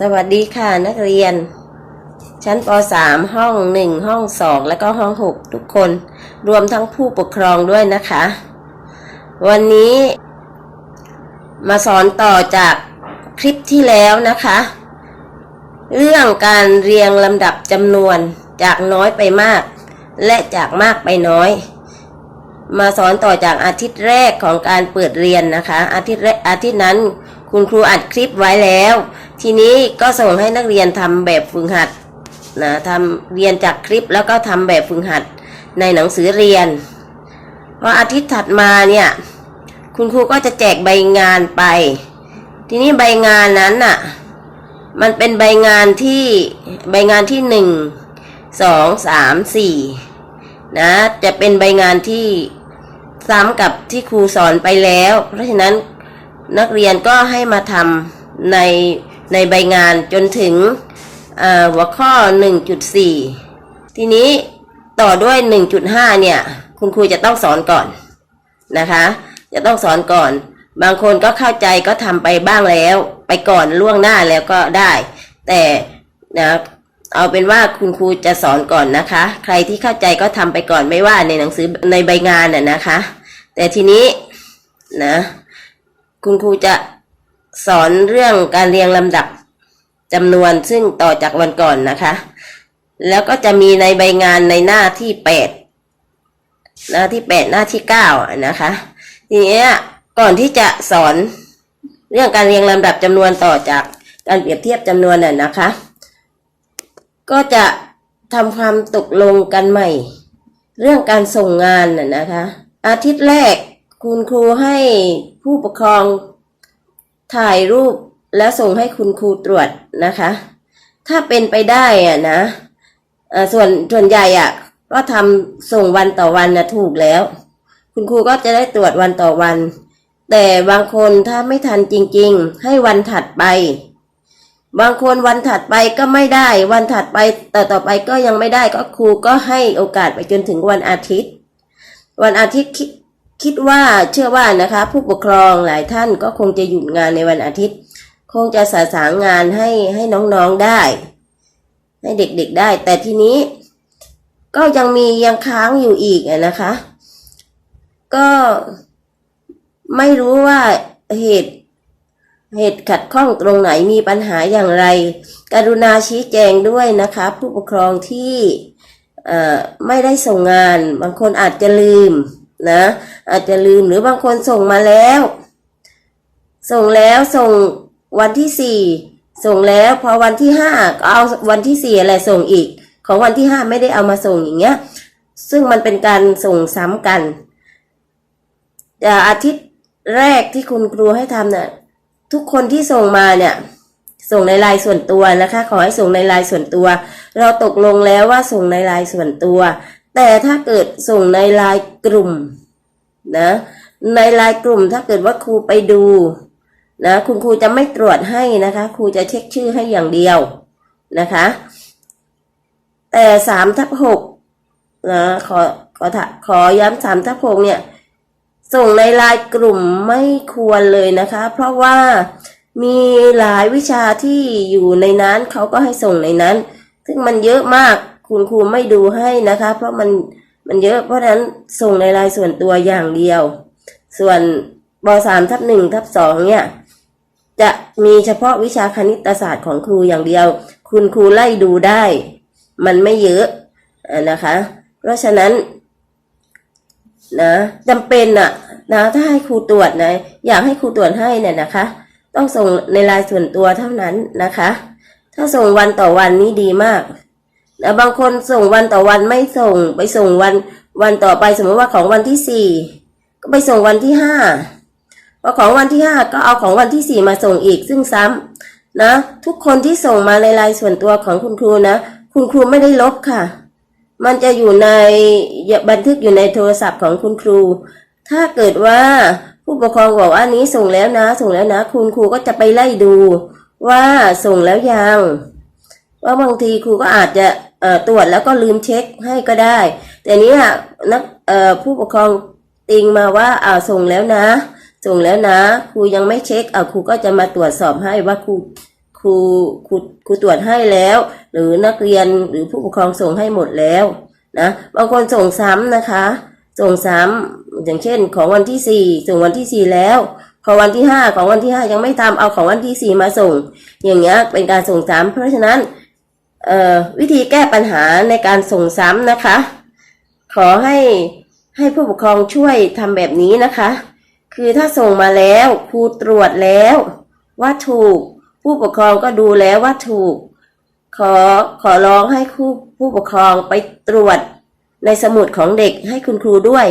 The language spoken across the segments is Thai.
สวัสดีค่ะนักเรียน ชั้นป .3 ห้อง 1 ห้อง 2 แล้วก็ห้อง 6 ทุกคน รวมทั้งผู้ปกครองด้วยนะคะ วันนี้มาสอนต่อจากคลิปที่แล้วนะคะ เรื่องการเรียงลำดับจำนวนจากน้อยไปมาก และจากมากไปน้อย มาสอนต่อจากอาทิตย์แรกของการเปิดเรียนนะคะ อาทิตย์แรกอาทิตย์นั้น คุณครูอัดคลิปไว้แล้ว ทีนี้ก็ส่งให้นักเรียนทำแบบฝึกหัดนะทำเรียนจากคลิปแล้วก็ทำแบบฝึกหัดในหนังสือเรียนพออาทิตย์ถัดมาเนี่ยคุณครูก็จะแจกใบงานไป ทีนี้ใบงานนั้นน่ะมันเป็นใบงานที่ใบงานที่หนึ่งสองสามสี่นะจะเป็นใบงานที่ซ้ำกับที่ครูสอนไปแล้ว เพราะฉะนั้น นักเรียนก็ให้มาทำในในใบงานจนถึงเอ่อหัวข้อ 1.4 ทีนี้ต่อด้วย 1.5 เนี่ย คุณครูจะต้องสอนก่อนนะคะ จะต้องสอนก่อน บางคนก็เข้าใจก็ทำไปบ้างแล้ว ไปก่อนล่วงหน้าแล้วก็ได้ แต่นะเอาเป็นว่าคุณครูจะสอนก่อนนะคะ ใครที่เข้าใจก็ทำไปก่อนไม่ว่าในหนังสือในใบงานน่ะนะคะ แต่ทีนี้นะ คุณครูจะสอนเรื่องการเรียงลำดับจำนวนซึ่งต่อจากวันก่อนนะคะ แล้วก็จะมีในใบงานในหน้าที่แปดหน้าที่แปดหน้าที่เก้านะคะ ทีเนี้ยก่อนที่จะสอนเรื่องการเรียงลำดับจำนวนต่อจากการเปรียบเทียบจำนวนน่ะนะคะ ก็จะทำความตกลงกันใหม่ เรื่องการส่งงานน่ะนะคะ อาทิตย์แรกคุณครูให้ ผู้ปกครองถ่ายรูปแล้วส่งให้คุณครูตรวจนะคะ ถ้าเป็นไปได้อะนะส่วนส่วนใหญ่อะ ก็ทำส่งวันต่อวันนะถูกแล้ว คุณครูก็จะได้ตรวจวันต่อวัน แต่บางคนถ้าไม่ทันจริง ๆ ให้วันถัดไป บางคนวันถัดไปก็ไม่ได้ วันถัดไปต่อต่อไปก็ยังไม่ได้ก็ครูก็ให้โอกาสไปจนถึงวันอาทิตย์ วันอาทิตย์ คิดว่าเชื่อว่านะคะ ผู้ปกครองหลายท่านก็คงจะหยุดงานในวันอาทิตย์ คงจะสาสางงานให้ให้น้องๆได้ ให้เด็กๆได้ แต่ทีนี้ ก็ยังมียังค้างอยู่อีกนะคะ ก็ไม่รู้ว่าเหตุเหตุขัดข้องตรงไหนมีปัญหาอย่างไร กรุณาชี้แจงด้วยนะคะ ผู้ปกครองที่เอ่อไม่ได้ส่งงาน บางคนอาจจะลืม นะ อาจจะลืมหรือบางคนส่งมาแล้ว ส่งแล้วส่งวันที่สี่ส่งแล้วพอวันที่ห้าก็เอาวันที่สี่อะไรส่งอีก ของวันที่ห้าไม่ได้เอามาส่งอย่างเงี้ย ซึ่งมันเป็นการส่งซ้ำกันแต่อาทิตย์แรกที่คุณครูให้ทำเนี่ยทุกคนที่ส่งมาเนี่ย ส่งในลน์ส่วนตัวนะคะ ขอให้ส่งในลน์ส่วนตัว เราตกลงแล้วว่าส่งในลน์ส่วนตัว แต่ถ้าเกิดส่งในไลน์กลุ่มนะในไลน์กลุ่มถ้าเกิดว่าครูไปดูนะคุณครูจะไม่ตรวจให้นะคะครูจะเช็คชื่อให้อย่างเดียวนะคะแต่สามทับหกนะขอขอขอย้ำสามทับหกเนี่ยส่งในไลน์กลุ่มไม่ควรเลยนะคะ เพราะว่ามีหลายวิชาที่อยู่ในนั้นเขาก็ให้ส่งในนั้น ซึ่งมันเยอะมาก คุณครูไม่ดูให้นะคะ เพราะมันมันเยอะเพราะฉะนั้นส่งในไลน์ส่วนตัวอย่างเดียว ส่วนปสามทับหนึ่งทับสองเนี่ย จะมีเฉพาะวิชาคณิตศาสตร์ของครูอย่างเดียว คุณครูไล่ดูได้ มันไม่เยอะอะนะคะ เพราะฉะนั้นนะจำเป็นอะนะถ้าให้ครูตรวจนะอยากให้ครูตรวจให้เนี่ยนะคะ ต้องส่งในไลน์ส่วนตัวเท่านั้นนะคะ ถ้าส่งวันต่อวันนี้ดีมาก นะบางคนส่งวันต่อวันไม่ส่ง ไปส่งวันวันต่อไปสมมติว่าของวันที่สี่ก็ไปส่งวันที่ห้าพอของวันที่ห้าก็เอาของวันที่สี่มาส่งอีกซึ่งซ้ำนะทุกคนที่ส่งมาในไลน์ส่วนตัวของคุณครูนะ คุณครูไม่ได้ลบค่ะ มันจะอยู่ในบันทึกอยู่ในโทรศัพท์ของคุณครู ถ้าเกิดว่าผู้ปกครองบอกว่าอันนี้ส่งแล้วนะ ส่งแล้วนะ คุณครูก็จะไปไล่ดูว่าส่งแล้วยังว่าบางทีครูก็อาจจะ ตรวจแล้วก็ลืมเช็คให้ก็ได้ แต่นี้นักผู้ปกครองติงมาว่าอ่าส่งแล้วนะ ส่งแล้วนะ ครูยังไม่เช็คอ่าครูก็จะมาตรวจสอบให้ว่าครูครูครูครูตรวจให้แล้ว หรือนักเรียนหรือผู้ปกครองส่งให้หมดแล้วนะบางคนส่งซ้ำนะคะ ส่งซ้ำอย่างเช่น ของวันที่สี่ส่งวันที่สี่แล้วพองวันที่ห้าของวันที่ห้ายังไม่ทำเอาของวันที่สี่มาส่ง อย่างเงี้ยเป็นการส่งซ้ำเพราะฉะนั้น วิธีแก้ปัญหาในการส่งซ้ำนะคะ ขอให้ให้ผู้ปกครองช่วยทำแบบนี้นะคะ คือถ้าส่งมาแล้วครูตรวจแล้วว่าถูก ผู้ปกครองก็ดูแล้วว่าถูก ขอขอร้องให้ครูผู้ปกครองไปตรวจในสมุดของเด็กให้คุณครูด้วย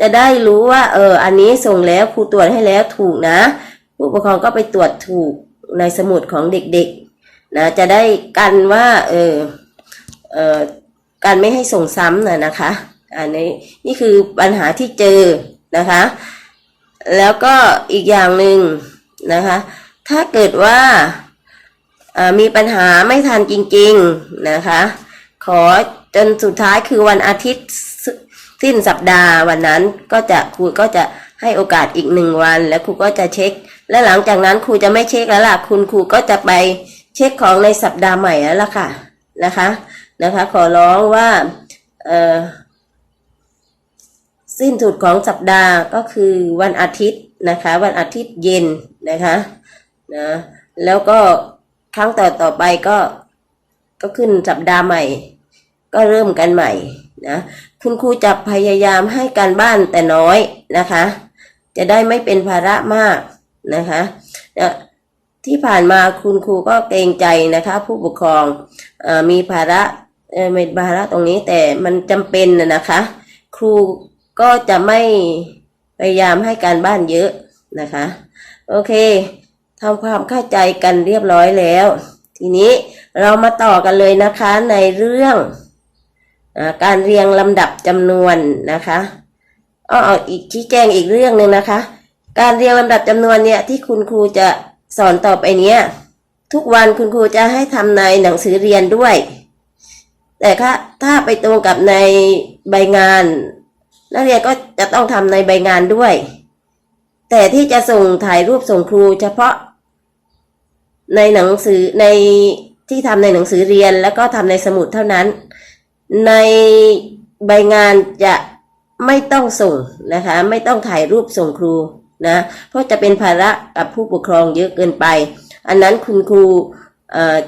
จะได้รู้ว่าเอออันนี้ส่งแล้วครูตรวจให้แล้วถูกนะ ผู้ปกครองก็ไปตรวจถูกในสมุดของเด็กๆ นะจะได้กันว่าเออเออการไม่ให้ส่งซ้ำนะนะคะอันนี้นี่คือปัญหาที่เจอนะคะ แล้วก็อีกอย่างหนึ่งนะคะ ถ้าเกิดว่ามีปัญหาไม่ทันจริงๆนะคะ ขอจนสุดท้ายคือวันอาทิตย์สิ้นสัปดาห์วันนั้นก็จะครูก็จะให้โอกาสอีกหนึ่งวัน แล้วครูก็จะเช็ค และหลังจากนั้นครูจะไม่เช็คแล้วล่ะคุณครูก็จะไป เช็คของในสัปดาห์ใหม่แล้วล่ะค่ะนะคะนะคะ ขอร้องว่าสิ้นสุดของสัปดาห์ก็คือวันอาทิตย์นะคะ วันอาทิตย์เย็นนะคะนะแล้วก็ครั้งต่อต่อไปก็ก็ขึ้นสัปดาห์ใหม่ ก็เริ่มกันใหม่นะคุณครูจะพยายามให้การบ้านแต่น้อยนะคะ จะได้ไม่เป็นภาระมากนะคะนะ ที่ผ่านมาคุณครูก็เกรงใจนะคะ ผู้ปกครองอมีภาระเออไม่ภาระตรงนี้แต่มันจำเป็นนะคะ ครูก็จะไม่พยายามให้การบ้านเยอะนะคะ โอเคทำความเข้าใจกันเรียบร้อยแล้ว ทีนี้เรามาต่อกันเลยนะคะในเรื่องอการเรียงลำดับจำนวนนะคะอ้ออาอีกชี้แจงอีกเรื่องหนึ่งนะคะ การเรียงลำดับจำนวนเนี่ยที่คุณครูจะ สอนต่อไปเนี้ย ทุกวันคุณครูจะให้ทำในหนังสือเรียนด้วย แต่ถ้าถ้าไปตรงกับในใบงาน นักเรียนก็จะต้องทำในใบงานด้วย แต่ที่จะส่งถ่ายรูปส่งครูเฉพาะ ในหนังสือในที่ทำในหนังสือเรียนแล้วก็ทำในสมุดเท่านั้น ในใบงานจะไม่ต้องส่งนะคะ ไม่ต้องถ่ายรูปส่งครู นะเพราะจะเป็นภาระกับผู้ปกครองเยอะเกินไป อันนั้นคุณครู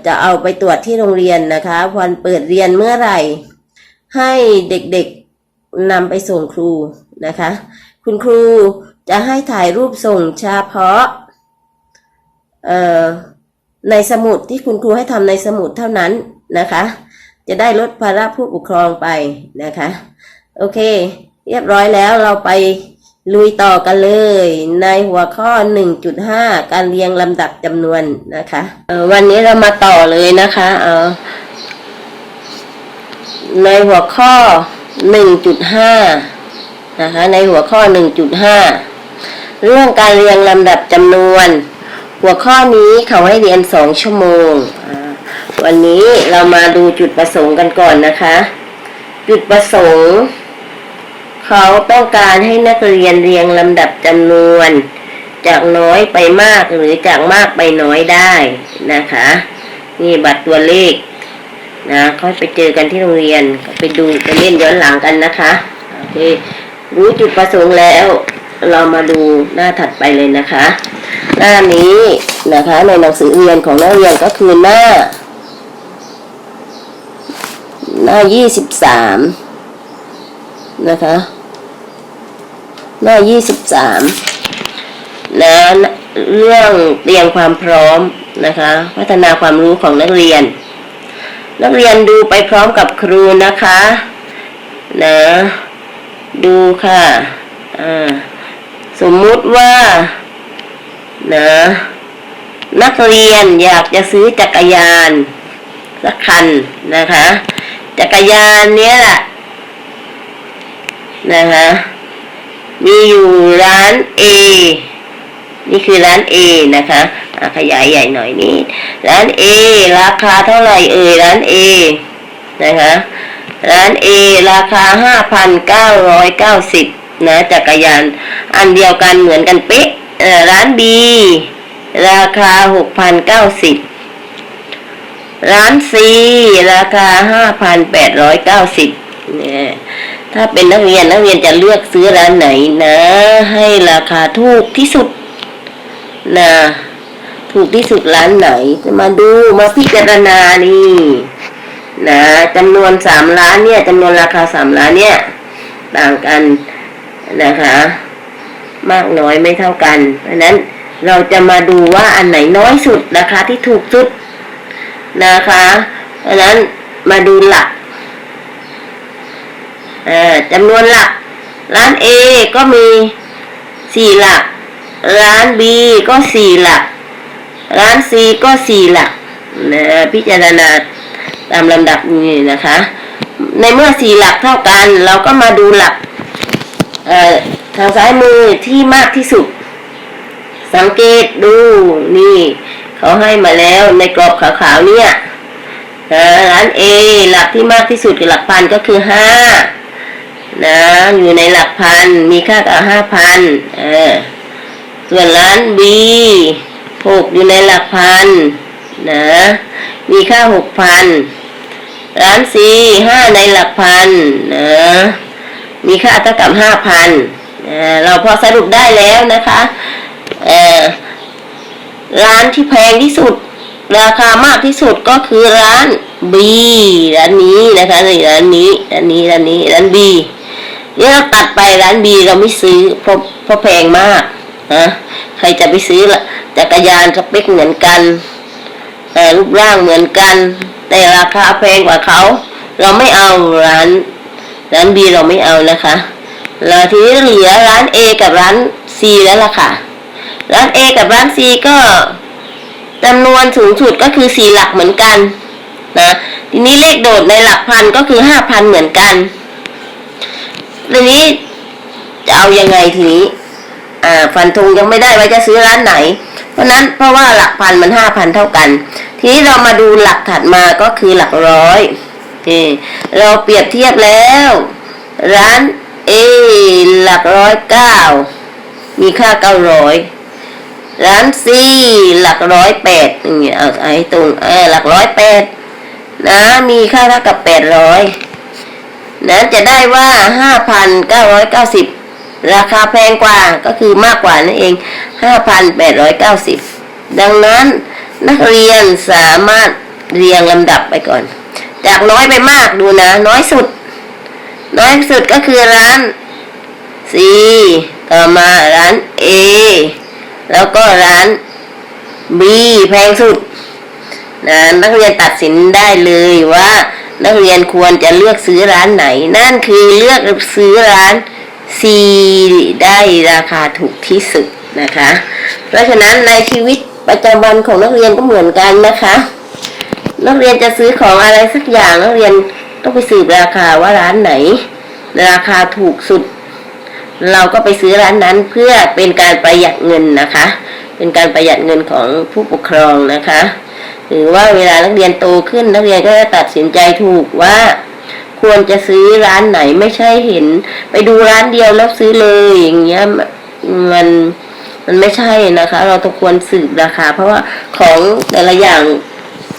จะเอาไปตรวจที่โรงเรียนนะคะวันเปิดเรียนเมื่อไหร่ ให้เด็กๆนำไปส่งครูนะคะ คุณครูจะให้ถ่ายรูปส่งเฉพาะในสมุดที่คุณครูให้ทำในสมุดเท่านั้นนะคะ จะได้ลดภาระผู้ปกครองไปนะคะ โอเค เรียบร้อยแล้วเราไป ลุยต่อกันเลยในหัวข้อ 1.5 การเรียงลำดับจำนวนนะคะเออวันนี้เรามาต่อเลยนะคะเออในหัวข้อ 1.5 นะคะ ในหัวข้อ 1.5 เรื่องการเรียงลำดับจำนวน หัวข้อนี้เขาให้เรียน 2 ชั่วโมง วันนี้เรามาดูจุดประสงค์กันก่อนนะคะ จุดประสงค์ เขาต้องการให้นักเรียนเรียงลำดับจำนวน จากน้อยไปมากหรือจากมากไปน้อยได้นะคะ นี่บัตรตัวเลขนะค่อยไปเจอกันที่โรงเรียนไปดูไปเล่นย้อนหลังกันนะคะโอเครู้จุดประสงค์แล้ว เรามาดูหน้าถัดไปเลยนะคะ หน้านี้นะคะในหนังสือเรียนของนักเรียนก็คือหน้า หน้ายี่สิบสามนะคะ หน้ายี่สิบสามนะเรื่องเตรียมความพร้อมนะคะ พัฒนาความรู้ของนักเรียน นักเรียนดูไปพร้อมกับครูนะคะนะดูค่ะอ่าสมมุติว่านะนักเรียนอยากจะซื้อจักรยานสักคันนะคะ จักรยานเนี้ยแหละนะคะ มีอยู่ร้าน A นี่คือร้าน A นะคะขยายใหญ่หน่อยนี้ ร้าน A ราคาเท่าไหร่เอ่ยร้าน A นะคะร้าน A ราคาห้าพันเก้าร้อยเก้าสิบนะจักรยานอันเดียวกันเหมือนกันเป๊ะร้าน B ราคาหกพันเก้าสิบร้านซีราคาห้าพันแปดร้อยเก้าสิบเนี่ย ถ้าเป็นนักเรียนนักเรียนจะเลือกซื้อร้านไหนนะ ให้ราคาถูกที่สุดนะถูกที่สุดร้านไหน จะมาดูมาพิจารณานี่นะจำนวนสามล้านเนี่ยจำนวนราคาสามล้านเนี่ย ต่างกันนะคะ มากน้อยไม่เท่ากันเพราะนั้นเราจะมาดูว่าอันไหนน้อยสุดราคาที่ถูกสุดนะคะเพราะฉะนั้นมาดูหลัก อ่าจำนวนหลัก ร้าน A ก็มีสี่หลัก ร้าน B ก็สี่หลัก ร้าน C ก็สี่หลักนะพิจารณาตามลำดับนี้นะคะ ในเมื่อสี่หลักเท่ากัน เราก็มาดูหลักทางซ้ายมือที่มากที่สุด สังเกตดูนี่เขาให้มาแล้วในกรอบขาวๆเนี่ยร้าน A หลักที่มากที่สุดคือหลักพันก็คือห้า นะอยู่ในหลักพัน มีค่ากับห้าพันเออส่วนร้าน B หกอยู่ในหลักพันนะมีค่าหกพันร้าน C ห้าในหลักพันนะมีค่าเท่ากับห้าพันเราพอสรุปได้แล้วนะคะเออร้านที่แพงที่สุด ราคามากที่สุดก็คือร้าน B ร้านนี้นะคะนี่ร้านนี้ร้านนี้ร้านนี้ร้าน B เนี่ยเราตัดไปร้าน B เราไม่ซื้อเพราะเพราะแพงมากนะใครจะไปซื้อละจักรยานสเปคเหมือนกันแต่รูปร่างเหมือนกัน แต่ราคาแพงกว่าเขา เราไม่เอาร้านร้าน B เราไม่เอานะคะแล้วทีนี้เหลือร้าน A กับร้าน C แล้วล่ะค่ะ ร้าน A กับร้าน C ก็จำนวนสูงสุดก็คือสี่หลักเหมือนกันนะทีนี้เลขโดดในหลักพันก็คือห้าพันเหมือนกัน ทีนี้จะเอายังไงทีนี้ อ่า ฟันธงยังไม่ได้ว่าจะซื้อร้านไหน เพราะนั้นเพราะว่าหลักพันมันห้าพันเท่ากัน ทีนี้เรามาดูหลักถัดมาก็คือหลักร้อยเราเปรียบเทียบแล้ว ร้าน A หลักร้อยเก้ามีค่าเก้าร้อยร้านซีหลักร้อยแปดอย่างเงี้ยเอาไอ้ตรงเออหลักร้อยแปดนะมีค่าเท่ากับแปดร้อย นะจะได้ว่าห้าพันเก้าร้อยเก้าสิบราคาแพงกว่าก็คือมากกว่านั่นเองห้าพันแปดร้อยเก้าสิบดังนั้นนักเรียนสามารถเรียงลำดับไปก่อน จากน้อยไปมากดูนะ น้อยสุด น้อยสุดก็คือร้าน C ต่อมาร้าน A แล้วก็ร้าน B แพงสุดนะนักเรียนตัดสินได้เลยว่า นักเรียนควรจะเลือกซื้อร้านไหน นั่นคือเลือกซื้อร้าน C ได้ราคาถูกที่สุดนะคะ เพราะฉะนั้นในชีวิตประจำวันของนักเรียนก็เหมือนกันนะคะ นักเรียนจะซื้อของอะไรสักอย่างนักเรียนต้องไปสืบราคาว่าร้านไหน ราคาถูกสุด เราก็ไปซื้อร้านนั้นเพื่อเป็นการประหยัดเงินนะคะ เป็นการประหยัดเงินของผู้ปกครองนะคะ หรือว่าเวลานักเรียนโตขึ้นนักเรียนก็จะตัดสินใจถูกว่า ควรจะซื้อร้านไหนไม่ใช่เห็น ไปดูร้านเดียวแล้วซื้อเลยอย่างเงี้ยมันมันไม่ใช่นะคะ เราต้องควรสืบราคา เพราะว่าของแต่ละอย่าง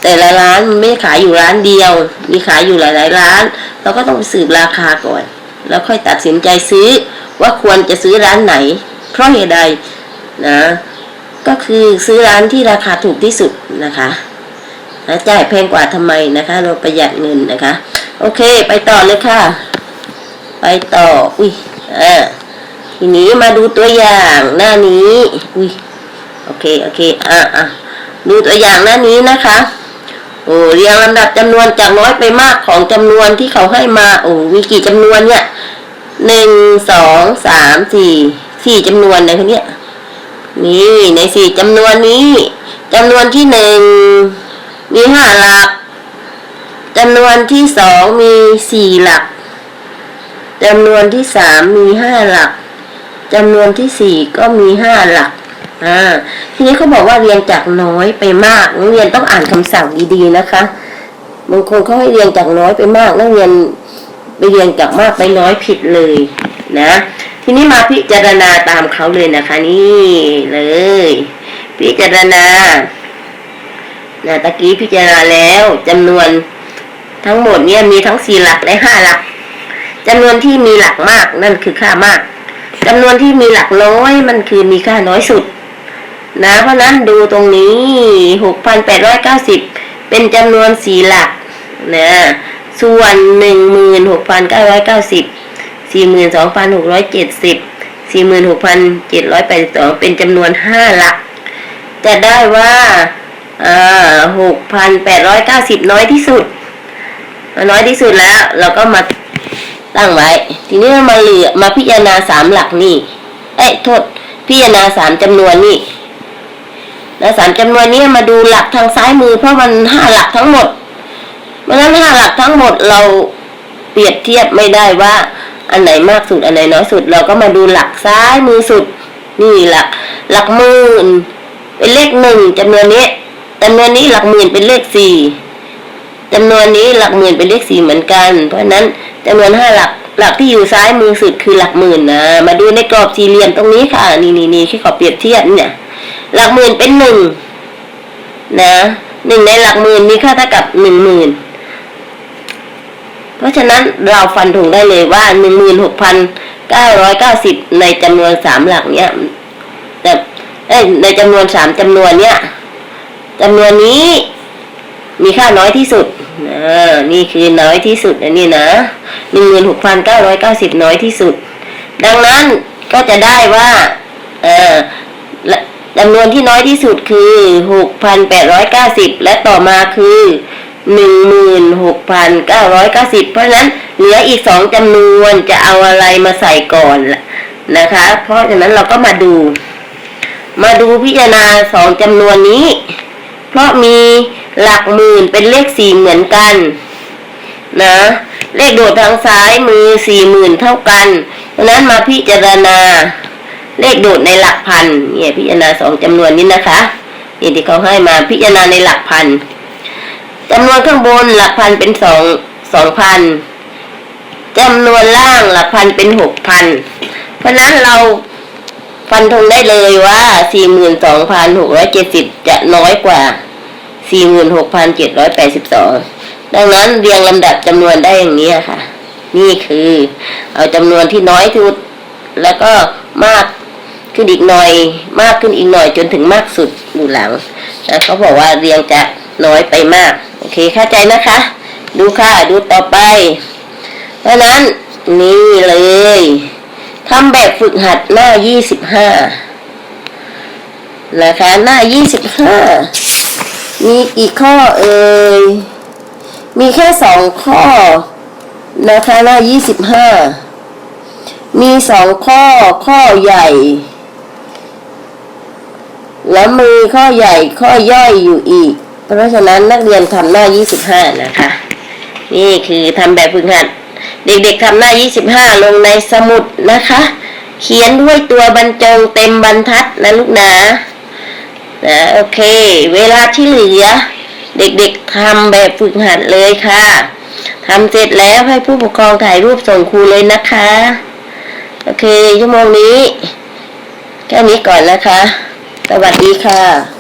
แต่ละร้านมันไม่ได้ขายอยู่ร้านเดียว มีขายอยู่หลาย ๆ ร้าน เราก็ต้องไปสืบราคาก่อน แล้วค่อยตัดสินใจซื้อว่าควรจะซื้อร้านไหน เพราะเหตุใดนะ ก็คือซื้อร้านที่ราคาถูกที่สุดนะคะ นะจ่ายแพงกว่าทำไมนะคะ เราประหยัดเงินนะคะ โอเคไปต่อเลยค่ะ ไปต่อ อุ้ยอ่าทีนี้มาดูตัวอย่างหน้านี้ อุ้ยโอเคโอเคอะอะดูตัวอย่างหน้านี้นะคะโอ้เรียงลำดับจำนวนจากน้อยไปมากของจำนวนที่เขาให้มาโอ้มีกี่จำนวนเนี่ยหนึ่งสองสามสี่สี่จำนวนในคนเนี้ยนี่ในสี่จำนวนนี้จำนวนที่หนึ่ง มีห้าหลักจำนวนที่สองมีสี่หลักจำนวนที่สามมีห้าหลักจำนวนที่สี่ก็มีห้าหลักอ่าทีนี้เขาบอกว่าเรียงจากน้อยไปมากนักเรียนต้องอ่านคำสั่งดีๆนะคะบางคนเขาให้เรียงจากน้อยไปมากนักเรียนไปเรียงจากมากไปน้อยผิดเลยนะ ทีนี้มาพิจารณาตามเขาเลยนะคะ นี่เลย พิจารณา นะตะกี้พิจารณาแล้วจำนวนทั้งหมดเนี่ยมีทั้งสี่หลักและห้าหลักจำนวนที่มีหลักมากนั่นคือค่ามากจำนวนที่มีหลักน้อยมันคือมีค่าน้อยสุด นะ เพราะนั้นดูตรงนี้หกพันแปดร้อยเก้าสิบเป็นจำนวนสี่หลักนะส่วนหนึ่งหมื่นหกพันเก้าร้อยเก้าสิบสี่หมื่นสองพันหกร้อยเจ็ดสิบสี่หมื่นหกพันเจ็ดร้อยแปดสิบสองเป็นจำนวนห้าหลัก จะได้ว่า หกพันแปดร้อยเก้าสิบน้อยที่สุด น้อยที่สุดแล้ว เราก็มาตั้งไว้ ทีนี้เรามาเหลือมาพิจารณาสามหลักนี่ เอ้ยโทษ พิจารณาสามจำนวนนี่แล้วสามจำนวนนี้มาดูหลักทางซ้ายมือเพราะมันห้าหลักทั้งหมด เพราะฉะนั้นห้าหลักทั้งหมดเราเปรียบเทียบไม่ได้ว่า อันไหนมากสุดอันไหนน้อยสุด เราก็มาดูหลักซ้ายมือสุด นี่หลักหลักหมื่นเป็นเลขหนึ่งจำนวนนี้ จำนวนนี้หลักหมื่นเป็นเลขสี่จำนวนนี้หลักหมื่นเป็นเลขสี่เหมือนกัน เพราะฉะนั้นจำนวนห้าหลักหลักที่อยู่ซ้ายมือสุดคือหลักหมื่นนะ มาดูในกรอบสี่เหลี่ยมตรงนี้ค่ะ นี่นี่นี่ที่ขอเปรียบเทียบเนี่ย หลักหมื่นเป็นหนึ่งนะหนึ่งในหลักหมื่นมีค่าเท่ากับหนึ่งหมื่นเพราะฉะนั้นเราฟันธงได้เลยว่าหนึ่งหมื่นหกพันเก้าร้อยเก้าสิบในจำนวนสามหลักเนี้ยแต่เอ้ยในจำนวนสามจำนวนเนี้ย จำนวนนี้ มีค่าน้อยที่สุดนี่คือน้อยที่สุดอันนี้นะหนึ่งหมื่นหกพันเก้าร้อยเก้าสิบน้อยที่สุด ดังนั้นก็จะได้ว่าเออจำนวนที่น้อยที่สุดคือหกพันแปดร้อยเก้าสิบและต่อมาคือหนึ่งหมื่นหกพันเก้าร้อยเก้าสิบเพราะฉะนั้นเหลืออีกสองจำนวนจะเอาอะไรมาใส่ก่อนล่ะนะคะ เพราะฉะนั้นเราก็มาดู มาดูพิจารณาสองจำนวนนี้ เพราะมีหลักหมื่นเป็นเลขสี่เหมือนกันนะ เลขโดดทางซ้ายมือสี่หมื่นเท่ากันเพราะนั้นมาพิจารณา เลขโดดในหลักพันเนี่ยพิจารณาสองจำนวนนี้นะคะนี่ที่เขาให้มาพิจารณาในหลักพันจำนวนข้างบนหลักพันเป็นสองสองพันจำนวนล่างหลักพันเป็นหกพันเพราะฉะนั้นเราฟันธงได้เลยว่าสี่หมื่นสองพันหกร้อยเจ็ดสิบจะน้อยกว่า สี่หมื่นหกพันเจ็ดร้อยแปดสิบสองดังนั้นเรียงลำดับจำนวนได้อย่างนี้ค่ะ นี่คือเอาจำนวนที่น้อยที่สุด แล้วก็มากขึ้นอีกหน่อย มากขึ้นอีกหน่อยจนถึงมากสุดอยู่หลังนะเขาบอกว่าเรียงจะน้อยไปมาก โอเคเข้าใจนะคะ ดูค่ะ ดูต่อไป เพราะนั้นนี่เลยทำแบบฝึกหัดหน้ายี่สิบห้านะคะ หน้ายี่สิบห้า มีกี่ข้อเอ่ย มีแค่สองข้อนะคะหน้ายี่สิบห้า มีสองข้อข้อใหญ่ แล้วมีข้อใหญ่ข้อย่อยอยู่อีก เพราะฉะนั้นนักเรียนทำหน้า25นะคะ นี่คือทำแบบฝึกหัด เด็กๆทำหน้า25ลงในสมุดนะคะ เขียนด้วยตัวบรรจงเต็มบรรทัดนะลูกนะ นะโอเค เวลาที่เหลือ เด็กๆทำแบบฝึกหัดเลยค่ะทำเสร็จแล้วให้ผู้ปกครองถ่ายรูปส่งครูเลยนะคะ โอเคชั่วโมงนี้ แค่นี้ก่อนนะคะ สวัสดีค่ะ